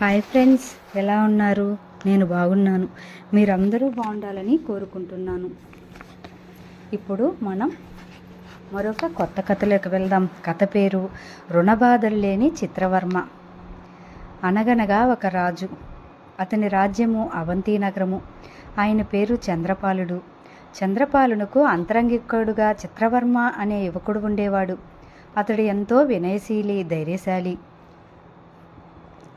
Hi friends ఎలా ఉన్నారు? నేను బాగున్నాను. మీరందరూ బాగుండాలని కోరుకుంటున్నాను. ఇప్పుడు మనం మరొక కొత్త కథలోకి వెళ్దాం. కథ పేరు రుణబాధలు లేని చిత్రవర్మ. అనగనగా ఒక రాజు. అతని రాజ్యము అవంతి నగరము. ఆయన పేరు చంద్రపాలుడు. చంద్రపాలునకు అంతరంగికుడుగా చిత్రవర్మ అనే యువకుడు ఉండేవాడు. అతడు ఎంతో వినయశీలి ధైర్యశాలి.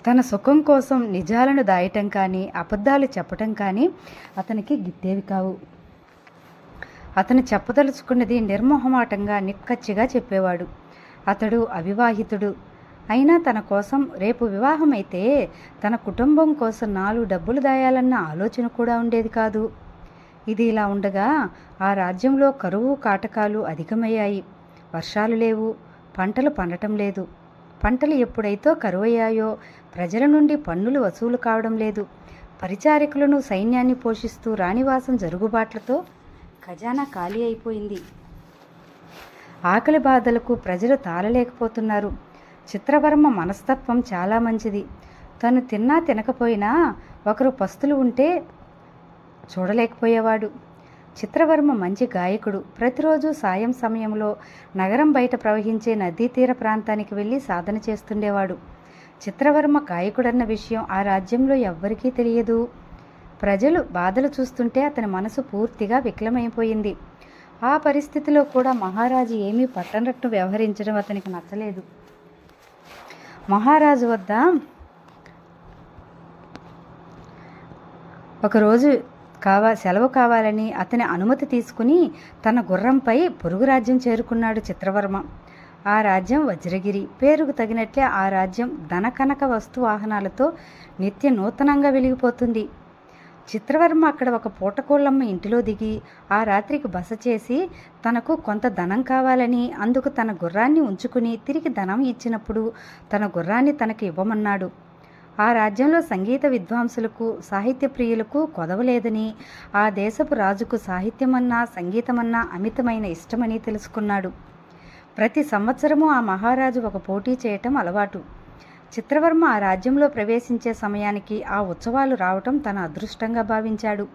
తన సుఖం కోసం నిజాలను దాయటం కానీ అబద్ధాలు చెప్పటం కానీ అతనికి గిట్టేవి కావు. అతను చెప్పదలుచుకున్నది నిర్మోహమాటంగా నిక్కచ్చిగా చెప్పేవాడు. అతడు అవివాహితుడు. అయినా తన కోసం రేపు వివాహమైతే తన కుటుంబం కోసం నాలుగు డబ్బులు దాయాలన్న ఆలోచన కూడా ఉండేది కాదు. ఇది ఇలా ఉండగా ఆ రాజ్యంలో కరువు కాటకాలు అధికమయ్యాయి. వర్షాలు లేవు. పంటలు పండటం లేదు. పంటలు ఎప్పుడైతే కరువయ్యాయో ప్రజల నుండి పన్నులు వసూలు కావడం లేదు. పరిచారికులను సైన్యాన్ని పోషిస్తూ రాణివాసం జరుగుబాట్లతో ఖజానా ఖాళీ అయిపోయింది. ఆకలి బాధలకు ప్రజలు తాళలేకపోతున్నారు. చిత్రవర్మ మనస్తత్వం చాలా మంచిది. తను తిన్నా తినకపోయినా ఒకరు పస్తులు ఉంటే చూడలేకపోయేవాడు. చిత్రవర్మ మంచి గాయకుడు. ప్రతిరోజు సాయం సమయంలో నగరం బయట ప్రవహించే నదీ తీర ప్రాంతానికి వెళ్ళి సాధన చేస్తుండేవాడు. చిత్రవర్మ గాయకుడన్న విషయం ఆ రాజ్యంలో ఎవ్వరికీ తెలియదు. ప్రజలు బాధలు చూస్తుంటే అతని మనసు పూర్తిగా వికలమైపోయింది. ఆ పరిస్థితిలో కూడా మహారాజు ఏమీ పట్టనట్టు వ్యవహరించడం అతనికి నచ్చలేదు. మహారాజు వద్ద ఒకరోజు కావా సెలవు కావాలని అతని అనుమతి తీసుకుని తన గుర్రంపై పొరుగు రాజ్యం చేరుకున్నాడు చిత్రవర్మ. ఆ రాజ్యం వజ్రగిరి. పేరుకు తగినట్లే ఆ రాజ్యం ధనకనక వస్తు వాహనాలతో నిత్య నూతనంగా వెలిగిపోతుంది. చిత్రవర్మ అక్కడ ఒక పూటకోళ్ళమ్మ ఇంటిలో దిగి ఆ రాత్రికి బస చేసి తనకు కొంత ధనం కావాలని అందుకు తన గుర్రాన్ని ఉంచుకుని తిరిగి ధనం ఇచ్చినప్పుడు తన గుర్రాన్ని తనకు ఇవ్వమన్నాడు. ఆ రాజ్యంలో సంగీత విద్వాంసులకు సాహిత్య ప్రియులకు కొదవలేదని ఆ దేశపు రాజుకు సాహిత్యమన్నా సంగీతమన్నా అమితమైన ఇష్టమని తెలుసుకున్నాడు. ప్రతి సంవత్సరము ఆ మహారాజు ఒక పోటీ చేయటం అలవాటు. చిత్రవర్మ ఆ రాజ్యంలో ప్రవేశించే సమయానికి ఆ ఉత్సవాలు రావటం తన అదృష్టంగా భావించాడు.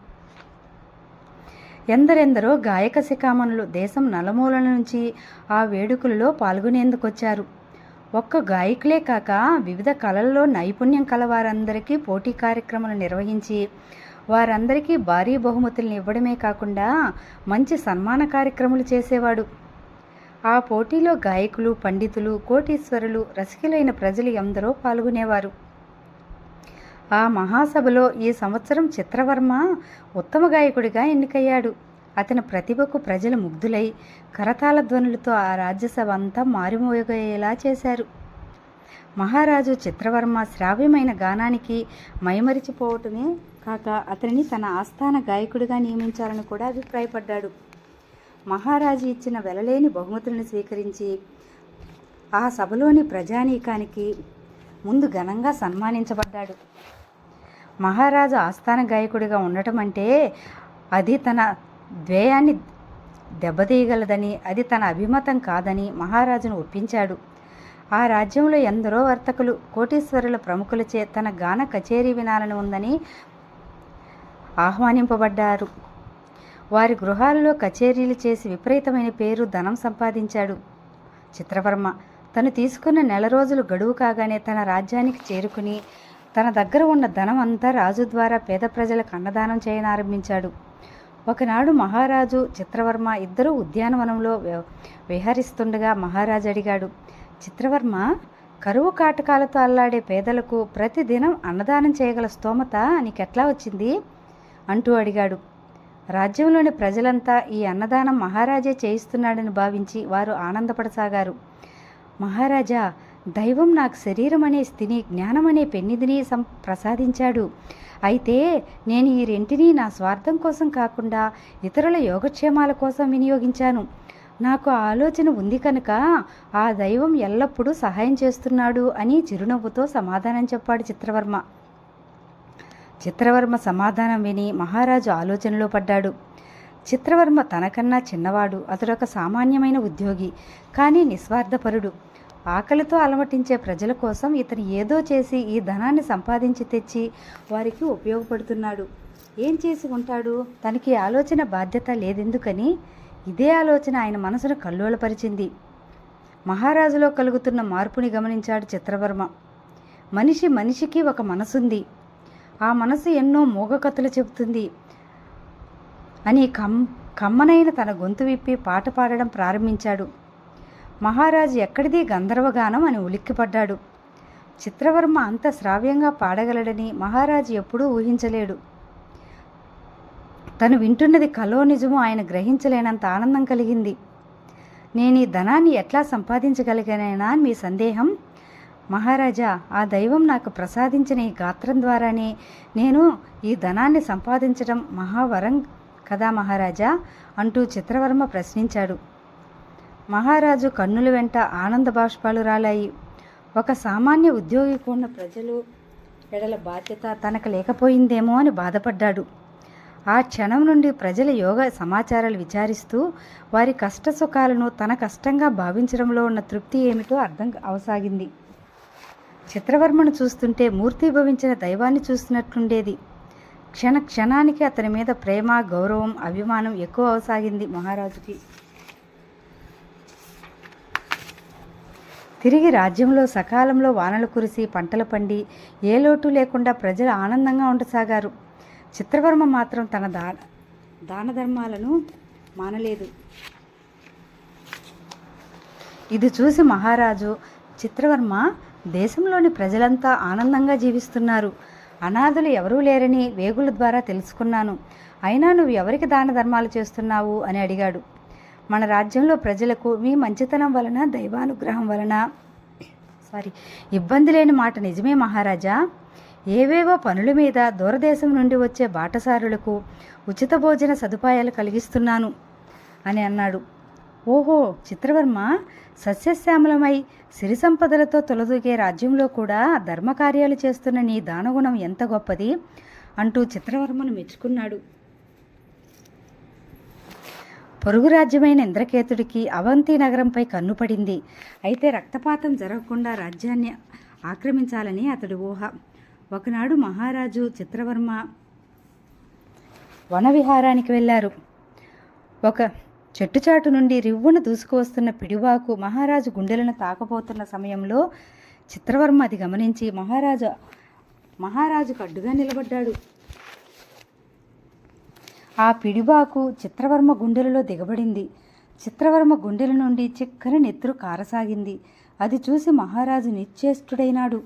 ఎందరెందరో గాయక శిఖామణులు దేశం నలమూలల నుంచి ఆ వేడుకలలో పాల్గొనేందుకొచ్చారు. ఒక్క గాయకులే కాక వివిధ కళల్లో నైపుణ్యం కలవారందరికీ పోటీ కార్యక్రమాలు నిర్వహించి వారందరికీ భారీ బహుమతులను ఇవ్వడమే కాకుండా మంచి సన్మాన కార్యక్రమాలు చేసేవాడు. ఆ పోటీలో గాయకులు పండితులు కోటీశ్వరులు రసికులైన ప్రజలు ఎందరో పాల్గొనేవారు. ఆ మహాసభలో ఈ సంవత్సరం చిత్రవర్మ ఉత్తమ గాయకుడిగా ఎన్నికయ్యాడు. అతని ప్రతిభకు ప్రజలు ముగ్ధులై కరతాళ ధ్వనులతో ఆ రాజ్యసభ అంతా మారిమోగేలా చేశారు. మహారాజు చిత్రవర్మ శ్రావ్యమైన గానానికి మైమరిచిపోవటమే కాక అతనిని తన ఆస్థాన గాయకుడిగా నియమించాలని కూడా అభిప్రాయపడ్డాడు. మహారాజు ఇచ్చిన వెలలేని బహుమతులను స్వీకరించి ఆ సభలోని ప్రజానీకానికి ముందు ఘనంగా సన్మానించబడ్డాడు. మహారాజు ఆస్థాన గాయకుడిగా ఉండటం అంటే అది తన ద్వేయాన్ని దెబ్బతీయగలదని అది తన అభిమతం కాదని మహారాజును ఒప్పించాడు. ఆ రాజ్యంలో ఎందరో వర్తకులు కోటీశ్వరుల ప్రముఖులచే తన గాన కచేరీ వినాలని ఉందని ఆహ్వానింపబడ్డారు. వారి గృహాలలో కచేరీలు చేసి విపరీతమైన పేరు ధనం సంపాదించాడు చిత్రవర్మ. తను తీసుకున్న నెల రోజులు గడువు కాగానే తన రాజ్యానికి చేరుకుని తన దగ్గర ఉన్న ధనం అంతా రాజు ద్వారా పేద ప్రజలకు అన్నదానం చేయనారంభించాడు. ఒకనాడు మహారాజు చిత్రవర్మ ఇద్దరూ ఉద్యానవనంలో విహరిస్తుండగా మహారాజు అడిగాడు చిత్రవర్మ కరువు కాటకాలతో అల్లాడే పేదలకు ప్రతిదినం అన్నదానం చేయగల స్తోమత నీకెట్లా వచ్చింది? అంటూ అడిగాడు. రాజ్యంలోని ప్రజలంతా ఈ అన్నదానం మహారాజే చేయిస్తున్నాడని భావించి వారు ఆనందపడసాగారు. మహారాజా దైవం నాకు శరీరం అనే స్థిని జ్ఞానం అనే పెన్నిధిని సం ప్రసాదించాడు. అయితే నేను ఈ రెంటిని నా స్వార్థం కోసం కాకుండా ఇతరుల యోగక్షేమాల కోసం వినియోగించాను. నాకు ఆ ఆలోచన ఉంది కనుక ఆ దైవం ఎల్లప్పుడూ సహాయం చేస్తున్నాడు అని చిరునవ్వుతో సమాధానం చెప్పాడు చిత్రవర్మ. చిత్రవర్మ సమాధానం విని మహారాజు ఆలోచనలో పడ్డాడు. చిత్రవర్మ తనకన్నా చిన్నవాడు అతడొక సామాన్యమైన ఉద్యోగి కానీ నిస్వార్థపరుడు. ఆకలితో అలమటించే ప్రజల కోసం ఇతను ఏదో చేసి ఈ ధనాన్ని సంపాదించి తెచ్చి వారికి ఉపయోగపడుతున్నాడు. ఏం చేసి ఉంటాడు? తనకి ఆలోచన బాధ్యత లేదెందుకని? ఇదే ఆలోచన ఆయన మనసును కల్లోలపరిచింది. మహారాజులో కలుగుతున్న మార్పుని గమనించాడు చిత్రవర్మ. మనిషి మనిషికి ఒక మనసుంది. ఆ మనసు ఎన్నో మూగకథలు చెబుతుంది. అని కమ్ కమ్మనైన తన గొంతు విప్పి పాట పాడడం ప్రారంభించాడు. మహారాజు ఎక్కడిది గంధర్వగానం అని ఉలిక్కిపడ్డాడు. చిత్రవర్మ అంత శ్రావ్యంగా పాడగలడని మహారాజు ఎప్పుడూ ఊహించలేడు. తను వింటున్నది కలో నిజమో ఆయన గ్రహించలేనంత ఆనందం కలిగింది. నేను ఈ ధనాన్ని ఎట్లా సంపాదించగలిగానేనా మీ సందేహం? మహారాజా ఆ దైవం నాకు ప్రసాదించిన ఈ గాత్రం ద్వారానే నేను ఈ ధనాన్ని సంపాదించడం మహావరం కదా మహారాజా? అంటూ చిత్రవర్మ ప్రశ్నించాడు. మహారాజు కన్నుల వెంట ఆనంద బాష్పాలు రాలాయి. ఒక సామాన్య ఉద్యోగి ఉన్న ప్రజలు ఎడల బాధ్యత తనకు లేకపోయిందేమో అని బాధపడ్డాడు. ఆ క్షణం నుండి ప్రజల యోగ సమాచారాలు విచారిస్తూ వారి కష్ట సుఖాలను తన కష్టంగా భావించడంలో ఉన్న తృప్తి ఏమిటో అర్థం అవసాగింది. చిత్రవర్మను చూస్తుంటే మూర్తిభవించిన దైవాన్ని చూస్తున్నట్లుండేది క్షణ క్షణానికి అతని మీద ప్రేమ గౌరవం అభిమానం ఎక్కువ అవసాగింది మహారాజుకి. తిరిగి రాజ్యంలో సకాలంలో వానలు కురిసి పంటలు పండి ఏ లోటు లేకుండా ప్రజలు ఆనందంగా ఉండసాగారు. చిత్రవర్మ మాత్రం తన దా దాన ధర్మాలను మానలేదు. ఇది చూసి మహారాజు చిత్రవర్మ దేశంలోని ప్రజలంతా ఆనందంగా జీవిస్తున్నారు. అనాథులు ఎవరూ లేరని వేగుల ద్వారా తెలుసుకున్నాను. అయినా నువ్వు ఎవరికి దాన ధర్మాలు చేస్తున్నావు అని అడిగాడు. మన రాజ్యంలో ప్రజలకు మీ మంచితనం వలన దైవానుగ్రహం వలన. సారీ ఇబ్బంది లేని మాట నిజమే మహారాజా. ఏవేవో పనుల మీద దూరదేశం నుండి వచ్చే బాటసారులకు ఉచిత భోజన సదుపాయాలు కలిగిస్తున్నాను అని అన్నాడు. ఓహో చిత్రవర్మ సస్యశ్యామలమై సిరి సంపదలతో తొలదూగే రాజ్యంలో కూడా ధర్మకార్యాలు చేస్తున్న నీ దానగుణం ఎంత గొప్పది? అంటూ చిత్రవర్మను మెచ్చుకున్నాడు. పొరుగు రాజ్యమైన ఇంద్రకేతుడికి అవంతి నగరంపై కన్నుపడింది. అయితే రక్తపాతం జరగకుండా రాజ్యాన్ని ఆక్రమించాలని అతడి ఊహ. ఒకనాడు మహారాజు చిత్రవర్మ వనవిహారానికి వెళ్ళారు. ఒక చెట్టుచాటు నుండి రివ్వున దూసుకువస్తున్న పిడివాకు మహారాజు గుండెలను తాకబోతున్న సమయంలో చిత్రవర్మ అది గమనించి మహారాజు మహారాజుకు అడ్డుగా నిలబడ్డాడు. ఆ పిడిబాకు చిత్రవర్మ గుండెలలో దిగబడింది. చిత్రవర్మ గుండెల నుండి చిక్కని నెత్తురు కారసాగింది. అది చూసి మహారాజు నిశ్చేష్టుడైనాడు.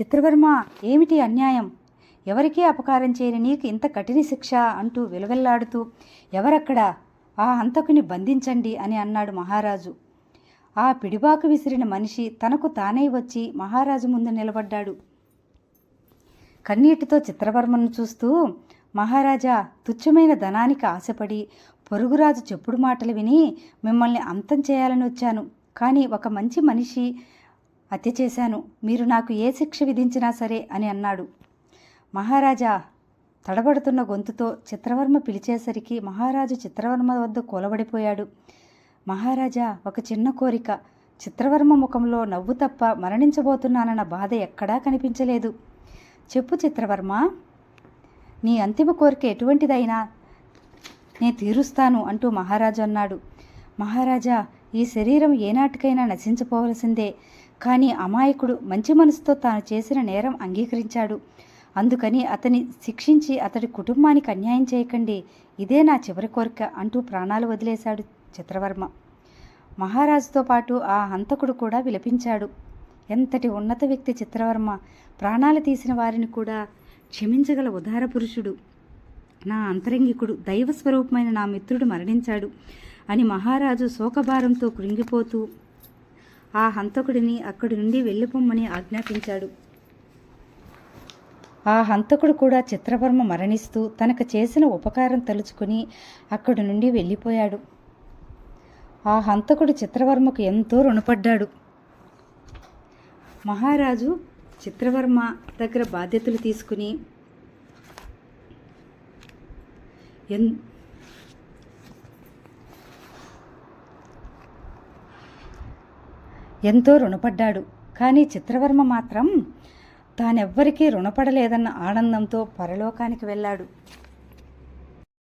చిత్రవర్మ ఏమిటి అన్యాయం? ఎవరికీ అపకారం చేయని నీకు ఇంత కఠిన శిక్ష? అంటూ విలవెల్లాడుతూ ఎవరక్కడా? ఆ హంతకుని బంధించండి అని అన్నాడు మహారాజు. ఆ పిడిబాకు విసిరిన మనిషి తనకు తానై వచ్చి మహారాజు ముందు నిలబడ్డాడు. కన్నీటితో చిత్రవర్మను చూస్తూ మహారాజా తుచ్చమైన ధనానికి ఆశపడి పొరుగురాజు చెప్పుడు మాటలు విని మిమ్మల్ని అంతం చేయాలని వచ్చాను. కానీ ఒక మంచి మనిషి హత్య చేశాను. మీరు నాకు ఏ శిక్ష విధించినా సరే అని అన్నాడు. మహారాజా తడబడుతున్న గొంతుతో చిత్రవర్మ పిలిచేసరికి మహారాజు చిత్రవర్మ వద్ద కూలబడిపోయాడు. మహారాజా ఒక చిన్న కోరిక. చిత్రవర్మ ముఖంలో నవ్వు తప్ప మరణించబోతున్నానన్న బాధ ఎక్కడా కనిపించలేదు. చెప్పు చిత్రవర్మ. నీ అంతిమ కోరిక ఎటువంటిదైనా నేను తీరుస్తాను అంటూ మహారాజు అన్నాడు. మహారాజా ఈ శరీరం ఏనాటికైనా నశించిపోవలసిందే. కానీ అమాయకుడు మంచి మనసుతో తాను చేసిన నేరం అంగీకరించాడు. అందుకని అతని శిక్షించి అతడి కుటుంబానికి అన్యాయం చేయకండి. ఇదే నా చివరి కోరిక అంటూ ప్రాణాలు వదిలేశాడు చిత్రవర్మ. మహారాజుతో పాటు ఆ హంతకుడు కూడా విలపించాడు. ఎంతటి ఉన్నత వ్యక్తి చిత్రవర్మ. ప్రాణాలు తీసిన వారిని కూడా క్షమించగల ఉదార పురుషుడు. నా అంతరంగికుడు దైవ స్వరూపమైన నా మిత్రుడు మరణించాడు అని మహారాజు శోకభారంతో కృంగిపోతూ ఆ హంతకుడిని అక్కడి నుండి వెళ్ళిపోమ్మని ఆజ్ఞాపించాడు. ఆ హంతకుడు కూడా చిత్రవర్మ మరణిస్తూ తనకు చేసిన ఉపకారం తలుచుకుని అక్కడి నుండి వెళ్ళిపోయాడు. ఆ హంతకుడు చిత్రవర్మకు ఎంతో రుణపడ్డాడు. మహారాజు చిత్రవర్మ దగ్గర బాధ్యతలు తీసుకుని ఎన్ ఎంతో రుణపడ్డాడు. కానీ చిత్రవర్మ మాత్రం తానెవ్వరికీ రుణపడలేదన్న ఆనందంతో పరలోకానికి వెళ్ళాడు.